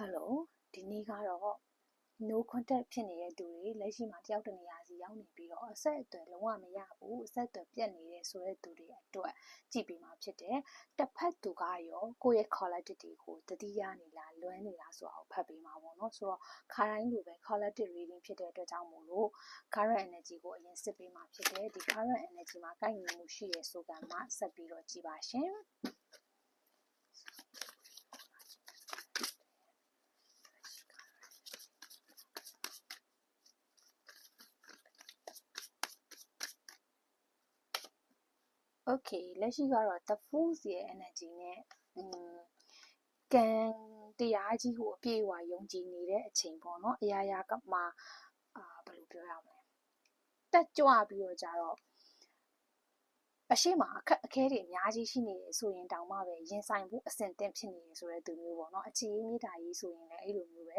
Hello ဒီနေ့ကတော့ no contact ဖြစ်နေတဲ့သူတွေလက်ရှိမှာတယောက်တစ်နေရာစီရောက်နေပြီးတော့အဆက်အသွယ်လုံးဝမရဘူးအဆက်အသွယ်ပြတ်နေတယ်ဆိုတဲ့သူတွေအတွက်ကြည့်ပေးမှာဖြစ်တယ်တစ်ဖက်သူကရောကိုယ့်ရဲ့ quality ကိုတတိယနေလားလွမ်းနေလားဆိုတာကိုဖတ်ပေးမှာပေါ့နော်ဆိုတော့ခါတိုင်းလိုပဲ quality reading ဖြစ်တဲ့အတွက်ကြောင့်မို့လို့ current energy ကိုအရင်စစ်ပေးမှာဖြစ်တယ်ဒီ current energy မှာကိုက်ညီမှုရှိရဆိုကမှဆက်ပြီးတော့ကြည့်ပါရှင် okay လက်ရှိကတော့ the fools ရဲ့ energy နဲ့อืมကံတရားကြီးကိုအပြည့်အဝယုံကြည်နေတဲ့အချိန်ပေါ့နော်အရာရာကမှအာဘယ်လိုပြောရမလဲတက်ကြွပြီးတော့ကြတော့အရှိမအခက်အခဲတွေအများကြီးရှိနေတယ်ဆိုရင်တောင်မှပဲရင်ဆိုင်ဖို့အဆင်သင့်ဖြစ်နေတယ်ဆိုတဲ့သူမျိုးပေါ့နော်အခြေအေးမြေတားကြီးဆိုရင်လည်းအဲ့လိုမျိုးပဲ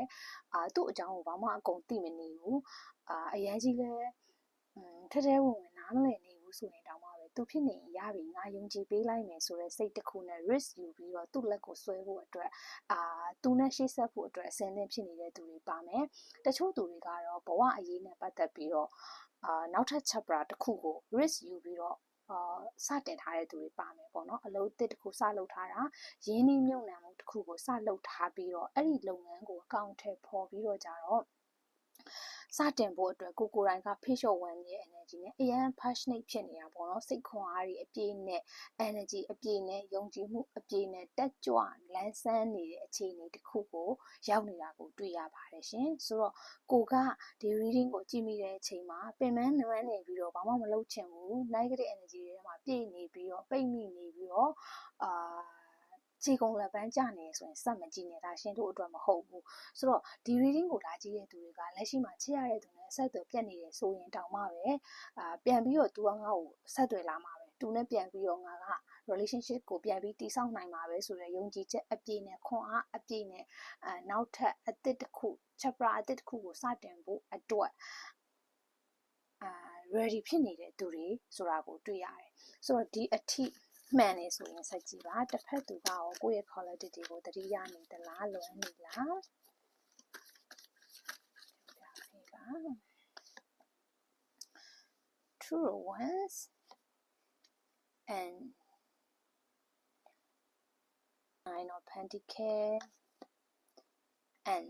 အာသူ့အကြောင်းကိုဘာမှအကုန်သိမနေဘူးအာအရန်ကြီးလဲထဲထဲဝင်ဝင်နားမလည်နေဘူးဆိုရင်တောင်မှပဲ သူဖြစ်နေရပြီငါယုံကြည်ပေးလိုက်မယ်ဆိုတဲ့စိတ်တစ်ခုနဲ့ risk ယူပြီးတော့သူ့လက်ကိုဆွဲဖို့အတွက်အာသူနဲ့ရှေ့ဆက်ဖို့အတွက်အဆင်သင့်ဖြစ်နေတဲ့သူတွေပါမယ်တချို့သူတွေကတော့ဘဝအရေးနဲ့ပတ်သက်ပြီးတော့အာနောက်ထပ် chapter တစ်ခုကို risk ယူပြီးတော့အာစတင်ထားတဲ့သူတွေပါမယ်ပေါ့နော်အလုပ်တစ်တစ်ခုစလုပ်ထားတာရင်းနှီးမြုပ်နှံမှုတစ်ခုကိုစလုပ်ထားပြီးတော့အဲ့ဒီလုပ်ငန်းကိုအကောင့်ထဲပေါ်ပြီးတော့ကြတော့ စတင်ဖို့အတွက်ကိုကိုရိုင်းကဖေးလျှော့ဝမ်းရဲ့ energy နဲ့အရန် passionate ဖြစ်နေတာပေါ့နော်စိတ်ခွန်အားတွေအပြည့်နဲ့ energy အပြည့်နဲ့ယုံကြည်မှုအပြည့်နဲ့တက်ကြွလန်းဆန်းနေတဲ့အခြေအနေတစ်ခုကိုရောက်နေတာကိုတွေ့ရပါတယ်ရှင်ဆိုတော့ကိုကဒီ reading ကိုကြည့်မိတဲ့အချိန်မှာပင်မနွမ်းနေပြီးတော့ဘာမှမလုပ်ချင်ဘူး negative energy တွေထဲမှာပြည့်နေပြီးတော့ပိတ်မိနေပြီးတော့အာ ခြေကုန်လက်ပန်းကျနေဆိုရင်စက်မကြည့်နဲ့ဒါရှင်တို့အတွက်မဟုတ်ဘူးဆိုတော့ဒီ reading ကိုလာကြည့်တဲ့သူတွေကလက်ရှိမှာချစ်ရတဲ့သူနဲ့ဆက်သွယ်ပြတ်နေတယ်ဆိုရင်တောင်မှပဲအာပြန်ပြီးတော့ तू ကငါ့ကိုဆက်သွယ်လာမှာပဲ तू နဲ့ပြန်ပြီးတော့ငါက relationship ကိုပြန်ပြီးတည်ဆောက်နိုင်မှာပဲဆိုတဲ့ယုံကြည်ချက်အပြည့်နဲ့ခွန်အားအပြည့်နဲ့အဲနောက်ထပ်အသစ်တစ်ခု chapter အသစ်တစ်ခုကိုစတင်ဖို့အတွက်အာ ready ဖြစ်နေတဲ့သူတွေဆိုတာကိုတွေ့ရတယ်ဆိုတော့ဒီအထိ မှန်နေဆိုရင်ဆက်ကြည့်ပါတစ်ဖက်သူကရောကိုယ့်ရဲ့ quality တွေကိုတတိယနေသလားလွမ်းနေလားပြပါ true ones and nine of pentacle and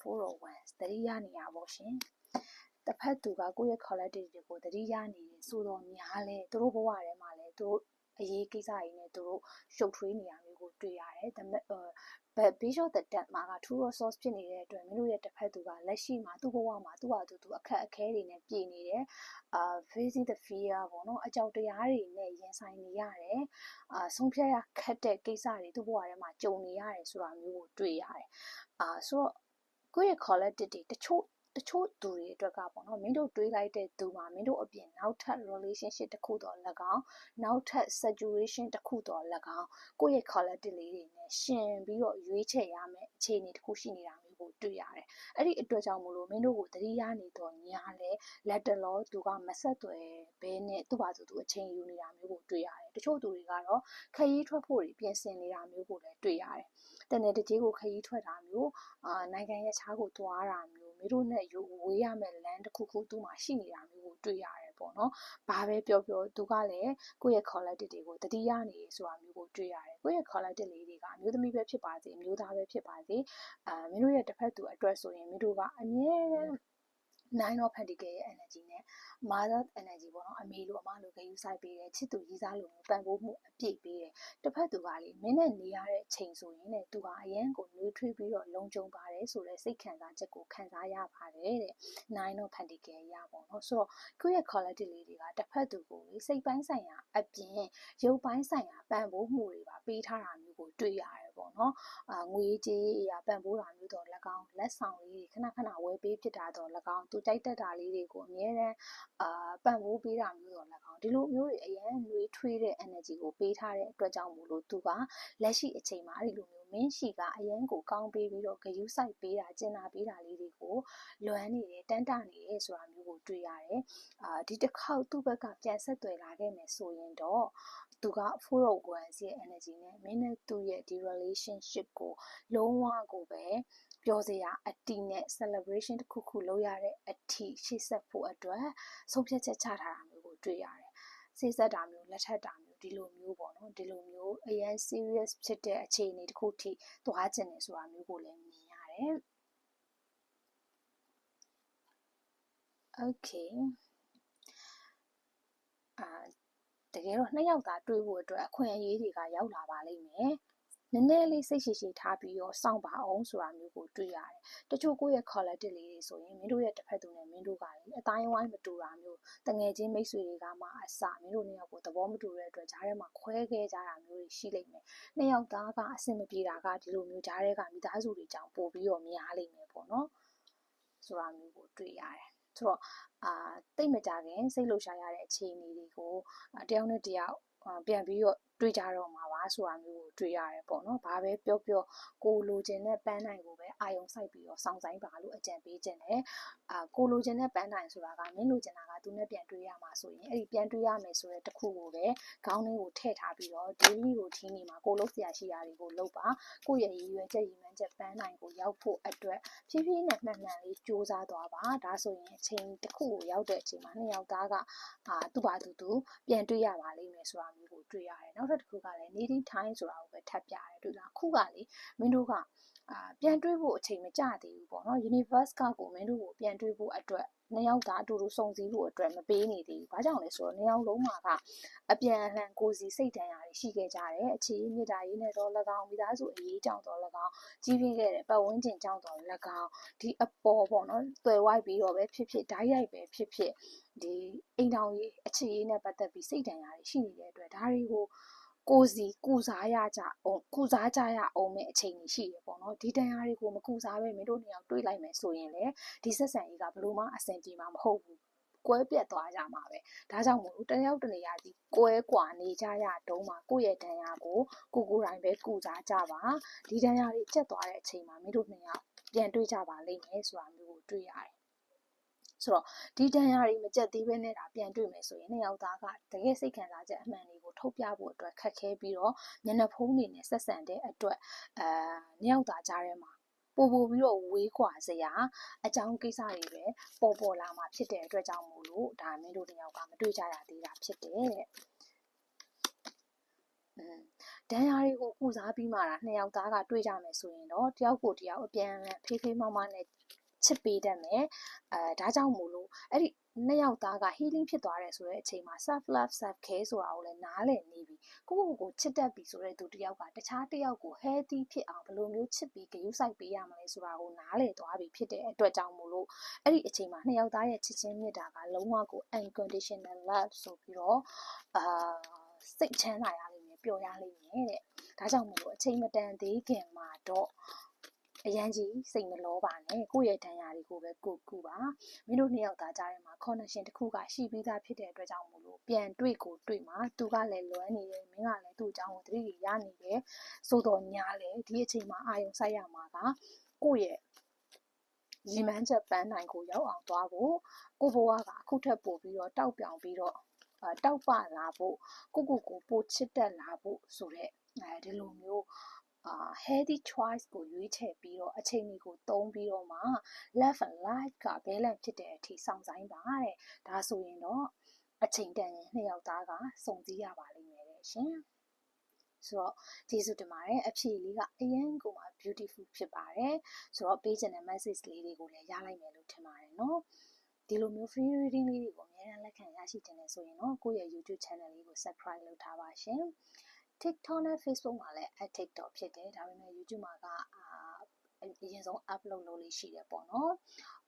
four of wands တတိယနေရပါရှင်တစ်ဖက်သူကကိုယ့်ရဲ့ quality တွေကိုတတိယနေတယ်ဆိုတော့များလဲသူတို့ဘဝထဲမှာလဲသူတို့ အရေးကိစ္စတွေနဲ့သူတို့ရှုပ်ထွေးနေရမျိုးကိုတွေ့ရတယ်ဒါပေမဲ့ဘက် Bishop the Dead မှာက True Resource ဖြစ်နေတဲ့အတွက်မင်းတို့ရဲ့တစ်ဖက်သူကလက်ရှိမှာသူ့ဘဝမှာသူ့ဟာသူသူအခက်အခဲတွေနဲ့ပြည်နေတယ်အာ facing the fear ပေါ့နော်အကြောက်တရားတွေနဲ့ရင်ဆိုင်နေရတယ်အာဆုံးဖြတ်ရခက်တဲ့ကိစ္စတွေသူ့ဘဝထဲမှာကြုံနေရတယ်ဆိုတာမျိုးကိုတွေ့ရတယ်အာဆိုတော့ကိုယ့်ရဲ့ collective တွေတချို့ တချို့သူတွေအတွက်ကပေါ့နော်မင်းတို့တွေးလိုက်တဲ့သူမှာမင်းတို့အပြင်နောက်ထပ် relationship တစ်ခုတော့၎င်းနောက်ထပ် saturation တစ်ခုတော့၎င်းကိုယ့်ရဲ့ collective လေးတွေနဲ့ရှင်ပြီးတော့ရွေးချယ်ရမယ်အခြေအနေတစ်ခုရှိနေတာမျိုး ကိုတွေ့ရတယ်။အဲ့ဒီအတွက်ကြောင့်မို့လို့မင်းတို့ကိုတတိယနေတော့ညာလဲလက်တလောသူကမဆက်သွယ်ဘဲနဲ့သူ့ဘာသူသူအချိန်ယူနေတာမျိုးကိုတွေ့ရတယ်။တချို့သူတွေကတော့ခရီးထွက်ဖို့ပြင်ဆင်နေတာမျိုးကိုလည်းတွေ့ရတယ်။တနေ့တကြီးကိုခရီးထွက်တာမျိုးအာနိုင်ငံရဲ့ခြားကိုသွားတာမျိုးမင်းတို့နဲ့ယူဝေးရမယ့်လမ်းတစ်ခုခုသူ့မှာရှိနေတာမျိုးကိုတွေ့ရတယ် ပေါ့နော်။ဘာပဲပြောပြောသူကလည်းကိုယ့်ရဲ့ quality တွေကိုတတိယနေဆိုတာမျိုးကိုတွေ့ရတယ်။ကိုယ့်ရဲ့ quality လေးတွေကအမျိုးသမီးပဲဖြစ်ပါစေအမျိုးသားပဲဖြစ်ပါစေအာမင်းတို့ရဲ့တစ်ဖက်သူအတွက်ဆိုရင်မင်းတို့ကအမြဲတမ်း nine of pentacle ရဲ့ energy နဲ့ mother energy ပေါ့နော်အမေလိုအမလိုဂရုစိုက်ပေးတယ်ချစ်သူကြီးစားလိုမျိုးပံ့ပိုးမှုအပြည့်ပေးတယ်တစ်ဖက်သူကလေမင်းနဲ့နေရတဲ့အချိန်ဆိုရင်တဲ့သူကအရန်ကိုနှွေးထွေးပြီးတော့လုံခြုံပါတယ်ဆိုတဲ့စိတ်ခံစားချက်ကိုခံစားရပါတယ်တဲ့ nine of pentacle ရပေါ့နော်ဆိုတော့ကိုယ့်ရဲ့ quality လေးတွေကတစ်ဖက်သူကိုစိတ်ပိုင်းဆိုင်ရာအပြင်ရုပ်ပိုင်းဆိုင်ရာပံ့ပိုးမှုတွေပါပေးထားတာမျိုးကိုတွေ့ရတယ် ပေါ့နော်အာငွေကြေးအရာပံ့ပိုးတာမျိုးတော့၎င်းလက်ဆောင်လေးတွေခဏခဏဝယ်ပေးဖြစ်တာတော့၎င်းသူကြိုက်တတ်တာလေးတွေကိုအများနဲ့အာပံ့ပိုးပေးတာမျိုးတော့၎င်းဒီလိုမျိုးတွေအရင်နှွေးထွေးတဲ့ energy ကိုပေးထားတဲ့အတွက်ကြောင့်မို့လို့သူကလက်ရှိအချိန်မှာအဲ့ဒီလိုမျိုးမင်းရှိကအရင်ကိုကောင်းပေးပြီးတော့ဂယုစိုက်ပေးတာကျင်နာပေးတာလေးတွေကိုလွမ်းနေတယ်တန်းတနေတယ်ဆိုတာမျိုးကို တွေ့ရတယ်အာဒီတစ်ခေါက်သူ့ဘက်ကပြန်ဆက်သွယ်လာခဲ့မယ်ဆိုရင်တော့သူက 401 ရဲ့ energy နဲ့မင်းနဲ့သူ့ရဲ့ဒီ relationship ကိုလုံးဝကိုပဲပြောစရာအတီနဲ့ celebration တစ်ခုခုလုပ်ရတဲ့အထိရှေ့ဆက်ဖို့အတွက်ဆုံးဖြတ်ချက်ချထားတာမျိုးကိုတွေ့ရတယ်။စိတ်ဆက်တာမျိုးလက်ထပ်တာမျိုးဒီလိုမျိုးပေါ့နော်ဒီလိုမျိုးအရင် serious ဖြစ်တဲ့အခြေအနေတစ်ခုထိသွားကျင်နေဆိုတာမျိုးကိုလည်းမြင်ရတယ်။ Okay အာတကယ်တော့နှစ်ယောက်သားတွေ့ဖို့အတွက်အခွင့်အရေးတွေကရောက်လာပါလိမ့်မယ်။နည်းနည်းလေးစိတ်ရှိရှိထားပြီးတော့စောင့်ပါအောင်ဆိုတာမျိုးကိုတွေ့ရတယ်။တချို့ကိုယ့်ရဲ့ collective လေးတွေဆိုရင်မင်းတို့ရဲ့တစ်ဖက်သူနဲ့မင်းတို့ကလေအတိုင်းဝိုင်းမတူတာမျိုးတငယ်ချင်းမိတ်ဆွေတွေကမှအစမင်းတို့နှစ်ယောက်ကိုသဘောမတူတဲ့အတွက်ဂျားထဲမှာခွဲခဲ့ကြတာမျိုးတွေရှိလိမ့်မယ်။နှစ်ယောက်သားကအဆင်မပြေတာကဒီလိုမျိုးဂျားထဲကမိသားစုတွေကြောင့်ပို့ပြီးတော့များလိမ့်မယ်ပေါ့နော်။ဆိုတာမျိုးကိုတွေ့ရတယ်။ ဆိုတော့အာတိတ်မကြခင်စိတ်လှုပ်ရှားရတဲ့အခြေအနေတွေကိုတယောက်နဲ့တယောက်ပြန်ပြီးတော့တွေ့ကြတော့မှာပါဆိုတာမျိုးကိုတွေ့ရတယ်ပေါ့နော်။ဘာပဲပြောပြောကိုလိုချင်တဲ့ပန်းနိုင်ကိုပဲအာယုံစိုက်ပြီးတော့စောင့်ဆိုင်ပါလို့အကြံပေးခြင်းတယ်။အာကိုလိုချင်တဲ့ပန်းနိုင်ဆိုတာကမင်းလိုချင်တာကသူနဲ့ပြန်တွေ့ရမှာဆိုရင်အဲ့ဒီပြန်တွေ့ရမယ်ဆိုတဲ့တခုကိုပဲခေါင်းထဲကိုထည့်ထားပြီးတော့ daily routine တွေမှာကိုလုပ်စရာရှိတာတွေကိုလုပ်ပါ။ကိုယ့်ရဲ့ရည်ရွယ်ချက်ရည်မှန်းချက်ပန်းနိုင်ကိုရောက်ဖို့အတွက်ဖြည်းဖြည်းနဲ့မှန်မှန်လေးစူးစမ်းသွားပါ။ဒါဆိုရင်အချိန်တစ်ခုကိုရောက်တဲ့အချိန်မှာနှစ်ယောက်သားကအာသူ့ဘာသူသူပြန်တွေ့ရပါလိမ့်မယ်ဆိုတာမျိုးကိုတွေ့ရတယ်။နောက်ထပ်တစ်ခုကလည်း needing time ဆိုတာကိုပဲထပ်ပြရတယ်တွေ့လား။ခုကလေမင်းတို့ကအာပြန်တွေးဖို့အချိန်မကျသေးဘူးပေါ့နော် universe ကကိုမင်းတို့ကိုပြန်တွေးဖို့အတွက်နှစ်ယောက်သားအတူတူစုံစည်းဖို့အတွက်မပေးနေသေးဘူး။ဘာကြောင့်လဲဆိုတော့နှစ်ယောက်လုံးမှာကအပြန်အလှန်ကိုစီစိတ်တန်ရာတွေရှိခဲ့ကြတယ်။အခြေအေးမြစ်တာရေးနဲ့တော့၎င်းမိသားစုအရေးကြောင့်တော့၎င်းကြီးပြင်းခဲ့တဲ့ပတ်ဝန်းကျင်ကြောင့်တော့၎င်းဒီအပေါ်ပေါ့နော်တွယ်ဝိုက်ပြီးတော့ပဲဖြစ်ဖြစ်ဓာတ်ရိုက်ပဲဖြစ်ဖြစ်ဒီအိမ်တော်ရေးအခြေအေးနဲ့ပတ်သက်ပြီးစိတ်တန်ရာတွေရှိနေတဲ့အတွက်ဒါတွေကို ကိုစီကုစားရကြအောင်ကုစားကြရအောင်မဲ့အချိန်ကြီးရှိရပေါ့နော်ဒီတန်ရာတွေကိုမကုစားပဲမင်းတို့နှစ်ယောက်တွေးလိုက်မယ်ဆိုရင်လေဒီဆက်ဆံရေးကဘလို့မှအဆင်ပြေမှာမဟုတ်ဘူးကွဲပြတ်သွားကြမှာပဲဒါကြောင့်မို့လို့တယောက်တနေရာစီကွဲကွာနေကြရတုံးမှာကိုယ့်ရဲ့တန်ရာကိုကိုကိုယ်တိုင်ပဲကုစားကြပါဒီတန်ရာတွေကျက်သွားတဲ့အချိန်မှာမင်းတို့နှစ်ယောက်ပြန်တွေးကြပါလိမ့်မယ်ဆိုတာမျိုးကိုတွေးရတယ် ဆိုတော့ဒီတန်ရာတွေမကြက်သေးဘဲနဲ့ဒါပြန်တွေ့မယ်ဆိုရင်နှစ်ယောက်သားကတကယ်စိတ်ခံစားချက်အမှန်တွေကိုထုတ်ပြဖို့အတွက်ခက်ခဲပြီးတော့ညနေဖုံးနေနဲ့ဆက်ဆံတဲ့အတွက်အဲနှစ်ယောက်သားကြားထဲမှာပို့ပို့ပြီးတော့ဝေးကွာစရာအကြောင်းကိစ္စတွေပဲပေါ်ပေါ်လာမှာဖြစ်တဲ့အတွက်ကြောင့်မို့လို့ဒါမင်းတို့တယောက်ကမတွေ့ကြရသေးတာဖြစ်တယ်တဲ့ဒဏ်ရာတွေကိုကုစားပြီးမှတာနှစ်ယောက်သားကတွေ့ကြမယ်ဆိုရင်တော့တယောက်ကိုတယောက်အပြန်အလှန်ဖေးဖေးမမနဲ့ ချစ်ပေးတတ်မယ်အဲဒါကြောင့်မို့လို့အဲ့ဒီနှစ်ယောက်သားက healing ဖြစ်သွားတယ်ဆိုတဲ့အချိန်မှာ self love self care ဆိုတာကိုလည်းနားလည်နေပြီကိုယ့်ကိုယ်ကိုချစ်တတ်ပြီဆိုတဲ့သူတယောက်ကတခြားတယောက်ကို healthy ဖြစ်အောင်ဘယ်လိုမျိုးချစ်ပြီးဂရုစိုက်ပေးရမလဲဆိုတာကိုနားလည်သွားပြီဖြစ်တဲ့အတွက်ကြောင့်မို့လို့အဲ့ဒီအချိန်မှာနှစ်ယောက်သားရဲ့ချစ်ချင်းမြတ်တာကလုံးဝကို unconditional love ဆိုပြီးတော့အာစိတ်ချမ်းသာရလိမ့်မယ်ပျော်ရလိမ့်မယ်တဲ့ဒါကြောင့်မို့လို့အချိန်မတန်သေးခင်မှာတော့ အရန်ကြီးစိတ်မလောပါနဲ့ကိုယ့်ရဲ့ဒဏ်ရာတွေကိုပဲကိုကူပါမင်းတို့နှစ်ယောက်သားကြားထဲမှာ connection တစ်ခုကရှိပြီးသားဖြစ်တဲ့အတွက်ကြောင့်မို့လို့ပြန်တွေ့ကိုတွေ့မှာသူကလည်းလွမ်းနေတယ်မင်းကလည်းသူ့အကြောင်းကိုသတိရနေတယ်ဆိုတော့ညာလေဒီအချိန်မှာအာယုံစိုက်ရမှာကကိုယ့်ရဲ့ရီမန်းချက်ပန်းနိုင်ကိုရောက်အောင်သွားဖို့ကိုဘဝကအခုထက်ပိုပြီးတော့တောက်ပြောင်ပြီးတော့တောက်ပလာဖို့ကိုကိုကိုပိုချစ်တက်လာဖို့ဆိုတဲ့အဲဒီလိုမျိုးအာ healthy choice ကိုရွေးချယ်ပြီးတော့အချိန်ကြီးကိုသုံးပြီးတော့မှ love and life က balance ဖြစ်တဲ့အထိစောင့်ဆိုင်ပါတဲ့ဒါဆိုရင်တော့အချိန်တန်ရင်နှစ်ယောက်သားကစုံစည်းရပါလိမ့်မယ်တဲ့ရှင်ဆိုတော့ကျေးဇူးတင်ပါတယ်အဖြေလေးကအရင်ကမှ beautiful ဖြစ်ပါတယ်ဆိုတော့ပေးချင်တဲ့ message လေးတွေကိုလည်းရလိုက်မယ်လို့ထင်ပါတယ်နော်ဒီလိုမျိုး free reading လေးတွေကိုအများအားလက်ခံရရှိတင်နေဆိုရင်တော့ကိုယ့်ရဲ့ YouTube channel လေးကို subscribe လုပ်ထားပါရှင်။ TikTok နဲ့ Facebook မှာလည်း TikTok ဖြစ်တယ်ဒါပေမဲ့ YouTube မှာကအရင်ဆုံး upload လုပ်လေးရှိတယ်ပေါ့နော်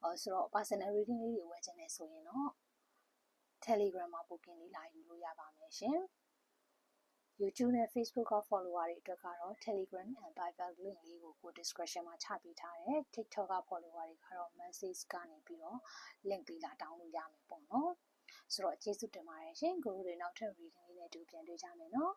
အဲဆိုတော့ personal reading လေးတွေဝယ်ချင်တယ်ဆိုရင်တော့ Telegram မှာ booking လေးလာယူလို့ရပါမယ်ရှင် YouTube နဲ့ Facebook က follower တွေအတွက်ကတော့ Telegram and Bible link လေးကိုကို description မှာချပေးထားတယ် TikTok က follower တွေကတော့ message ကနေပြီးတော့ link လေးလာတောင်းလို့ရမယ်ပေါ့နော်ဆိုတော့ကျေးဇူးတင်ပါတယ်ရှင်ကိုရိုတွေနောက်ထပ် reading လေးနဲ့အတူပြန်တွေ့ကြမယ်နော်